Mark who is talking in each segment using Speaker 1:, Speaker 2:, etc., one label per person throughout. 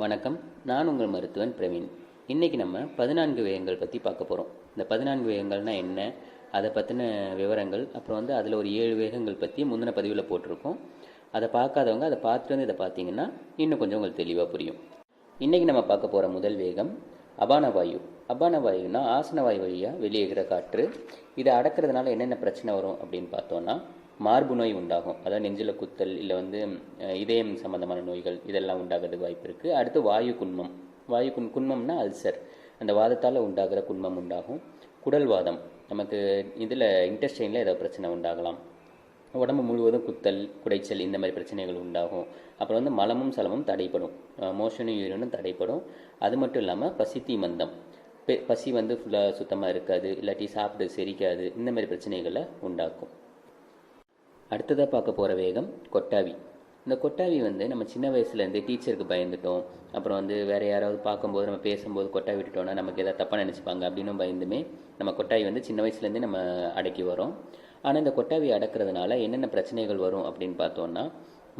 Speaker 1: வணக்கம். நான் உங்கள் மருத்துவன் பிரவீன். இன்றைக்கி நம்ம பதினான்கு வேகங்கள் பற்றி பார்க்க போகிறோம் இந்த பதினான்கு வேகங்கள்னால் என்ன? அதை பற்றின விவரங்கள் அப்புறம் வந்து அதில் ஒரு ஏழு வேகங்கள் பற்றி முந்தின பதிவில் போட்டிருக்கோம். அதை பார்க்காதவங்க அதை பார்த்துட்டு வந்து இதை பார்த்தீங்கன்னா இன்னும் கொஞ்சம் உங்களுக்கு தெளிவாக புரியும். இன்றைக்கி நம்ம பார்க்க போகிற முதல் வேகம் அபான வாயு. அபான வாயுனா ஆசன வாயு வழியாக வெளியேகிற காற்று. இதை அடக்கிறதுனால என்னென்ன பிரச்சனை வரும் அப்படின்னு பார்த்தோன்னா மார்பு நோய் உண்டாகும். அதாவது நெஞ்சில் குத்தல் இல்லை வந்து இதயம் சம்பந்தமான நோய்கள் இதெல்லாம் உண்டாகிறதுக்கு வாய்ப்பு இருக்குது அடுத்து வாயு குன்மம் வாயு குன் குன்மம்னா அல்சர். அந்த வாதத்தால் உண்டாகிற குன்மம் உண்டாகும். குடல் வாதம். நமக்கு இதில் இன்டெஸ்டைனில் ஏதாவது பிரச்சனை உண்டாகலாம். உடம்பு முழுவதும் குத்தல் குடைச்சல் இந்த மாதிரி பிரச்சனைகள் உண்டாகும். அப்புறம் வந்து மலமும் சலமும் தடைப்படும். மோஷனும் யூரியனும் தடைப்படும். அது மட்டும் இல்லாமல் பசி தீமந்தம் பெ- பசி வந்து ஃபுல்லாக சுத்தமாக இருக்காது. இல்லாட்டி சாப்பிட்டு செரிக்காது. இந்த மாதிரி பிரச்சனைகளை உண்டாக்கும். அடுத்ததாக பார்க்க போகிற வேகம் கொட்டாவி. இந்த கொட்டாவி வந்து நம்ம சின்ன வயசுலேருந்து டீச்சருக்கு பயந்துட்டோம். அப்புறம் வந்து வேறு யாராவது பார்க்கும்போது நம்ம பேசும்போது கொட்டாவி விட்டுட்டோம்னா நமக்கு எதாவது தப்பாக நினச்சிப்பாங்க அப்படின்னும் பயந்துமே நம்ம கொட்டாவி வந்து சின்ன வயசுலேருந்தே நம்ம அடக்கி வரோம் ஆனால் இந்த கொட்டாவி அடக்கிறதுனால என்னென்ன பிரச்சனைகள் வரும் அப்படின்னு பார்த்தோம்னா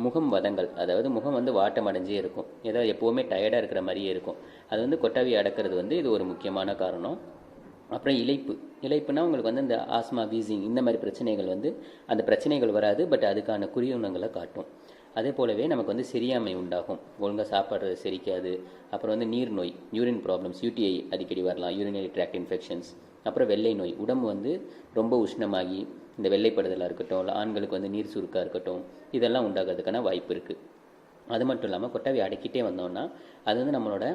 Speaker 1: முகம் வதங்கள் அதாவது முகம் வந்து வாட்டம் அடைஞ்சே இருக்கும். ஏதோ எப்போவுமே டயர்டாக இருக்கிற மாதிரியே இருக்கும். அது வந்து கொட்டாவி அடக்கிறது வந்து இது ஒரு முக்கியமான காரணம். அப்புறம் இழைப்பு. இழைப்புனா உங்களுக்கு வந்து இந்த ஆஸ்மா வீசிங் இந்த மாதிரி பிரச்சனைகள் வந்து அந்த பிரச்சனைகள் வராது. பட் அதுக்கான குறியுணங்களை காட்டும். அதே போலவே நமக்கு வந்து சரியாமை உண்டாகும். ஒழுங்காக சாப்பாடு செரிக்காது. அப்புறம் வந்து நீர் நோய் யூரின் ப்ராப்ளம்ஸ் யூடிஐ அடிக்கடி வரலாம். யூரினரி ட்ராக்ட் இன்ஃபெக்ஷன்ஸ் அப்புறம் வெள்ளை நோய். உடம்பு வந்து ரொம்ப உஷ்ணமாகி இந்த வெள்ளைப்படுதலாக இருக்கட்டும் இல்லை ஆண்களுக்கு வந்து நீர் சுருக்காக இருக்கட்டும் இதெல்லாம் உண்டாகிறதுக்கான வாய்ப்பு இருக்குது அது மட்டும் இல்லாமல் கொட்டாவி அடக்கிட்டே வந்தோம்னா அது வந்து நம்மளோட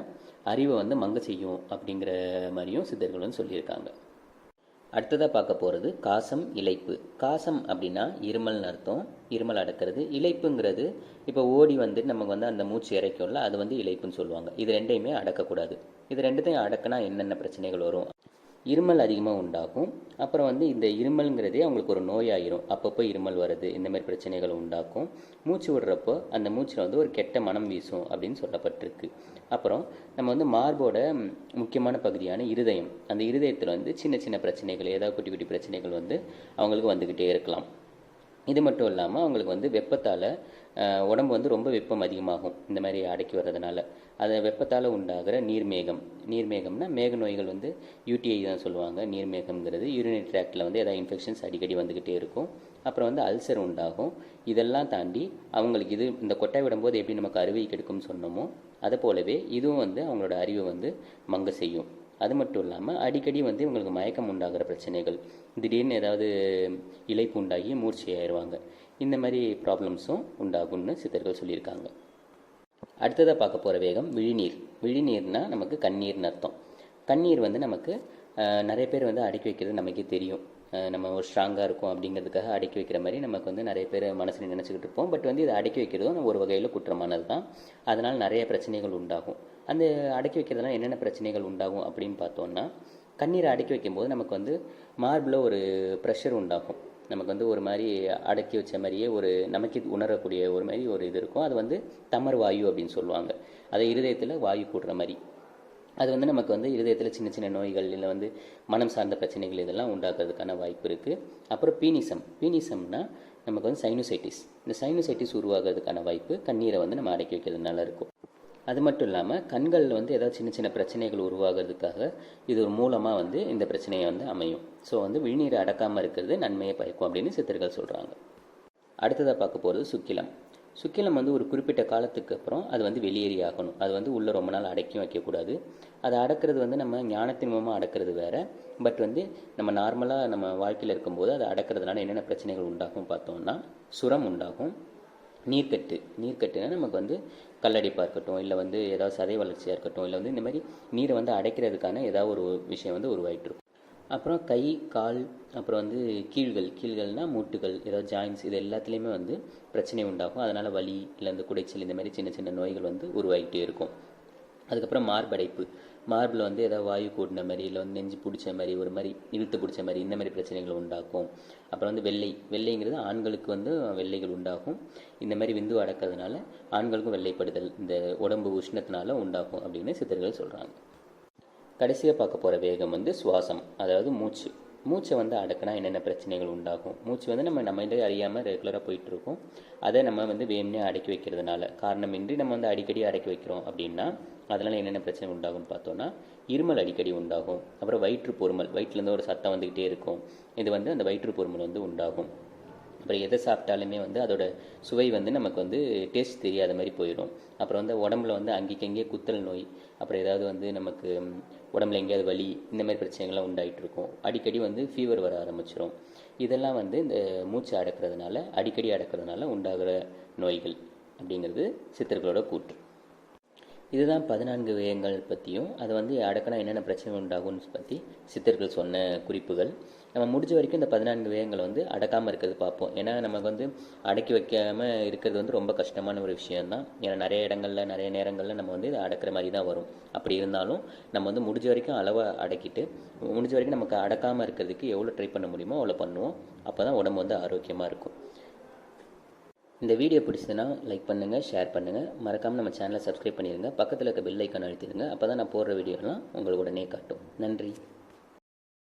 Speaker 1: அறிவை வந்து மங்க செய்யும் அப்படிங்கிற மாதிரியும் சித்தர்கள் வந்து சொல்லியிருக்காங்க. அடுத்ததாக பார்க்க போகிறது காசம் இழைப்பு. காசம் அப்படின்னா இருமல்னு அர்த்தம். இருமல் அடக்கிறது. இழைப்புங்கிறது இப்போ ஓடி வந்து நமக்கு வந்து அந்த மூச்சு இறைக்கும்ல அது வந்து இழைப்புன்னு சொல்லுவாங்க. இது ரெண்டையுமே அடக்கக்கூடாது. இது ரெண்டுத்தையும் அடக்கினா என்னென்ன பிரச்சனைகள் வரும்? இருமல் அதிகமாக உண்டாகும். அப்புறம் வந்து இந்த இருமல்ங்கிறதே அவங்களுக்கு ஒரு நோயாயிரும். அப்பப்போ இருமல் வருது இந்த மாதிரி பிரச்சனைகள் உண்டாக்கும் மூச்சு விடுறப்போ அந்த மூச்சில் வந்து ஒரு கெட்ட மனம் வீசும் அப்படின்னு சொல்லப்பட்டிருக்கு. அப்புறம் நம்ம வந்து மார்போட முக்கியமான பகுதியான இருதயம். அந்த இருதயத்தில் வந்து சின்ன சின்ன பிரச்சனைகள் ஏதாவது குட்டி குட்டி பிரச்சனைகள் வந்து அவங்களுக்கு வந்துக்கிட்டே இருக்கலாம். இது மட்டும் இல்லாமல் அவங்களுக்கு வந்து வெப்பத்தால் உடம்பு வந்து ரொம்ப வெப்பம் அதிகமாகும் இந்த மாதிரி அடக்கி வர்றதுனால. அது வெப்பத்தால் உண்டாகிற நீர்மேகம். நீர்மேகம்னா மேக நோய்கள் வந்து யூடிஐ தான் சொல்லுவாங்க. நீர்மேகம்ங்கிறது யூரினரி ட்ராக்டில் வந்து ஏதாவது இன்ஃபெக்ஷன்ஸ் அடிக்கடி வந்துக்கிட்டே இருக்கும். அப்புறம் வந்து அல்சர் உண்டாகும். இதெல்லாம் தாண்டி அவங்களுக்கு இது இந்த கொட்டை விடும்போது எப்படி நமக்கு அறுவை கெடுக்கும்னு சொன்னோமோ அதை போலவே இதுவும் வந்து அவங்களோட அறிவை வந்து மங்க செய்யும். அது மட்டும் இல்லாமல் அடிக்கடி வந்து இவங்களுக்கு மயக்கம் உண்டாகிற பிரச்சனைகள் திடீர்னு ஏதாவது இலைப்பு உண்டாகி மூர்ச்சையாயிருவாங்க இந்த மாதிரி ப்ராப்ளம்ஸும் உண்டாகும்னு சித்தர்கள் சொல்லியிருக்காங்க. அடுத்ததாக பார்க்க போகிற வேகம் விழிநீர். விழிநீர்னால் நமக்கு கண்ணீர்னு அர்த்தம். கண்ணீர் வந்து நமக்கு நிறைய பேர் வந்து அடக்கி வைக்கிறது நமக்கே தெரியும். நம்ம ஒரு ஸ்ட்ராங்காக இருக்கும் அப்படிங்கிறதுக்காக அடக்கி வைக்கிற மாதிரி நமக்கு வந்து நிறைய பேர் மனசில் நினச்சிக்கிட்டு இருப்போம். பட் வந்து இதை அடக்கி வைக்கிறதும் ஒரு வகையில் குற்றமானது தான் அதனால் நிறைய பிரச்சனைகள் உண்டாகும். அந்த அடக்கி வைக்கிறதுனால என்னென்ன பிரச்சனைகள் உண்டாகும் அப்படின்னு பார்த்தோன்னா கண்ணீரை அடக்கி வைக்கும்போது நமக்கு வந்து மார்பில் ஒரு ப்ரெஷர் உண்டாகும். நமக்கு வந்து ஒரு மாதிரி அடக்கி வச்ச மாதிரியே ஒரு நமக்கு உணரக்கூடிய ஒரு மாதிரி ஒரு இது இருக்கும். அது வந்து தமர் வாயு அப்படின்னு சொல்லுவாங்க. அதை இருதயத்தில் வாயு கூடுற மாதிரி. அது வந்து நமக்கு வந்து இருதயத்தில் சின்ன சின்ன நோய்கள் இல்லை வந்து மனம் சார்ந்த பிரச்சனைகள் இதெல்லாம் உண்டாக்குறதுக்கான வாய்ப்பு இருக்குது அப்புறம் பீனிசம். பீனிசம்னா நமக்கு வந்து சைனோசைட்டிஸ். இந்த சைனோசைட்டிஸ் உருவாகிறதுக்கான வாய்ப்பு கண்ணீரை வந்து நம்ம அடக்கி வைக்கிறதுனால இருக்கும். அது மட்டும் இல்லாமல் கண்களில் வந்து ஏதாவது சின்ன சின்ன பிரச்சனைகள் உருவாகிறதுக்காக இது ஒரு மூலமாக வந்து இந்த பிரச்சனையை வந்து அமையும். ஸோ வந்து விழிநீரை அடக்காமல் இருக்கிறது நன்மையை பயக்கும் அப்படின்னு சித்தர்கள் சொல்கிறாங்க அடுத்ததாக பார்க்க போகிறது சுக்கிலம். சுக்கிலம் வந்து ஒரு குறிப்பிட்ட காலத்துக்கு அப்புறம் அது வந்து வெளியேறி ஆகணும் அது வந்து உள்ளே ரொம்ப நாள் அடக்கி வைக்கக்கூடாது. அதை அடக்கிறது வந்து நம்ம ஞானத்தின் மூலமாக அடக்கிறது வேறு. பட் வந்து நம்ம நார்மலாக நம்ம வாழ்க்கையில் இருக்கும்போது அதை அடக்கிறதுனால என்னென்ன பிரச்சனைகள் உண்டாகும் பார்த்தோம்னா சுரம் உண்டாகும். நீர்க்கட்டு. நீர்க்கட்டுனா நமக்கு வந்து கல்லடிப்பாக இருக்கட்டும் இல்லை வந்து ஏதாவது சதை வளர்ச்சியாக இருக்கட்டும் இல்லை வந்து இந்த மாதிரி நீரை வந்து அடைக்கிறதுக்கான ஏதாவது ஒரு விஷயம் வந்து உருவாகிட்டு இருக்கும். அப்புறம் கை கால் அப்புறம் வந்து கீழ்கள் கீழ்கள்னால் மூட்டுகள் ஏதாவது ஜாயின்ஸ் இது எல்லாத்துலேயுமே வந்து பிரச்சனை உண்டாகும். அதனால் வலி இல்லை இந்த குடைச்சல் இந்த மாதிரி சின்ன சின்ன நோய்கள் வந்து உருவாகிட்டே இருக்கும். அதுக்கப்புறம் மார்படைப்பு. மார்பில் வந்து ஏதாவது வாயு கூடின மாதிரி இல்லை வந்து நெஞ்சு பிடிச்ச மாதிரி ஒரு மாதிரி இழுத்து பிடிச்ச மாதிரி இந்த மாதிரி பிரச்சனைகள் உண்டாக்கும் அப்புறம் வந்து வெள்ளை வெள்ளைங்கிறது ஆண்களுக்கு வந்து வெள்ளைகள் உண்டாகும். இந்த மாதிரி விந்து அடக்கிறதுனால ஆண்களுக்கும் வெள்ளைப்படுதல் இந்த உடம்பு உஷ்ணத்தினால உண்டாகும் அப்படின்னு சித்தர்கள் சொல்கிறாங்க கடைசியாக பார்க்க போகிற வேகம் வந்து சுவாசம் அதாவது மூச்சு. மூச்சை வந்து அடக்கினா என்னென்ன பிரச்சனைகள் உண்டாகும்? மூச்சு வந்து நம்ம நம்மளே அறியாமல் ரெகுலராக போயிட்டுருக்கோம். அதை நம்ம வந்து வேம்னே அடக்கி வைக்கிறதுனால. காரணமின்றி நம்ம வந்து அடிக்கடி அடக்கி வைக்கிறோம் அப்படின்னா அதனால் என்னென்ன பிரச்சனை உண்டாகும்னு பார்த்தோன்னா இருமல் அடிக்கடி உண்டாகும். அப்புறம் வயிற்று பொறுமல் வயிற்றுலேருந்து ஒரு சத்தம் வந்துக்கிட்டே இருக்கும். இது வந்து அந்த வயிற்று பொறுமல் வந்து உண்டாகும். அப்புறம் எதை சாப்பிட்டாலுமே வந்து அதோட சுவை வந்து நமக்கு வந்து டேஸ்ட் தெரியாத மாதிரி போயிடும். அப்புறம் வந்து உடம்புல வந்து அங்கேக்கு அங்கேயே குத்தல் நோய் அப்புறம் ஏதாவது வந்து நமக்கு உடம்புல எங்கேயாவது வலி இந்த மாதிரி பிரச்சனைகள்லாம் உண்டாகிட்டு இருக்கும். அடிக்கடி வந்து ஃபீவர் வர ஆரம்பிச்சிடும் இதெல்லாம் வந்து இந்த மூச்சு அடக்கிறதுனால அடிக்கடி அடக்கிறதுனால உண்டாகிற நோய்கள் அப்படிங்கிறது சித்தர்களோட கூற்று. இதுதான் பதினான்கு வேகங்கள் பற்றியும் அது வந்து அடக்கினா என்னென்ன பிரச்சனை உண்டாகும்னு பற்றி சித்தர்கள் சொன்ன குறிப்புகள். நம்ம முடிஞ்ச வரைக்கும் இந்த பதினான்கு வேகங்களை வந்து அடக்காமல் இருக்கிறது பார்ப்போம். ஏன்னா நமக்கு வந்து அடக்கி வைக்காமல் இருக்கிறது வந்து ரொம்ப கஷ்டமான ஒரு விஷயம்தான். ஏன்னா நிறைய இடங்களில் நிறைய நேரங்களில் நம்ம வந்து இதை அடக்கிற மாதிரி தான் வரும். அப்படி இருந்தாலும் நம்ம வந்து முடிஞ்ச வரைக்கும் அளவை அடக்கிட்டு முடிஞ்ச வரைக்கும் நமக்கு அடக்காமல் இருக்கிறதுக்கு எவ்வளோ ட்ரை பண்ண முடியுமோ அவ்வளோ பண்ணுவோம். அப்போ தான் உடம்பு வந்து ஆரோக்கியமாக இருக்கும். இந்த வீடியோ பிடிச்சதுன்னா லைக் பண்ணுங்கள் ஷேர் பண்ணுங்கள் மறக்காமல் நம்ம சேனலை சப்ஸ்கிரைப் பண்ணிடுங்க பக்கத்தில் இருக்க பெல் ஐக்கான் அழுத்திடுங்க. அப்போ தான் நான் போடுற வீடியோலாம் உங்களுக்கு உடனே காட்டும். நன்றி.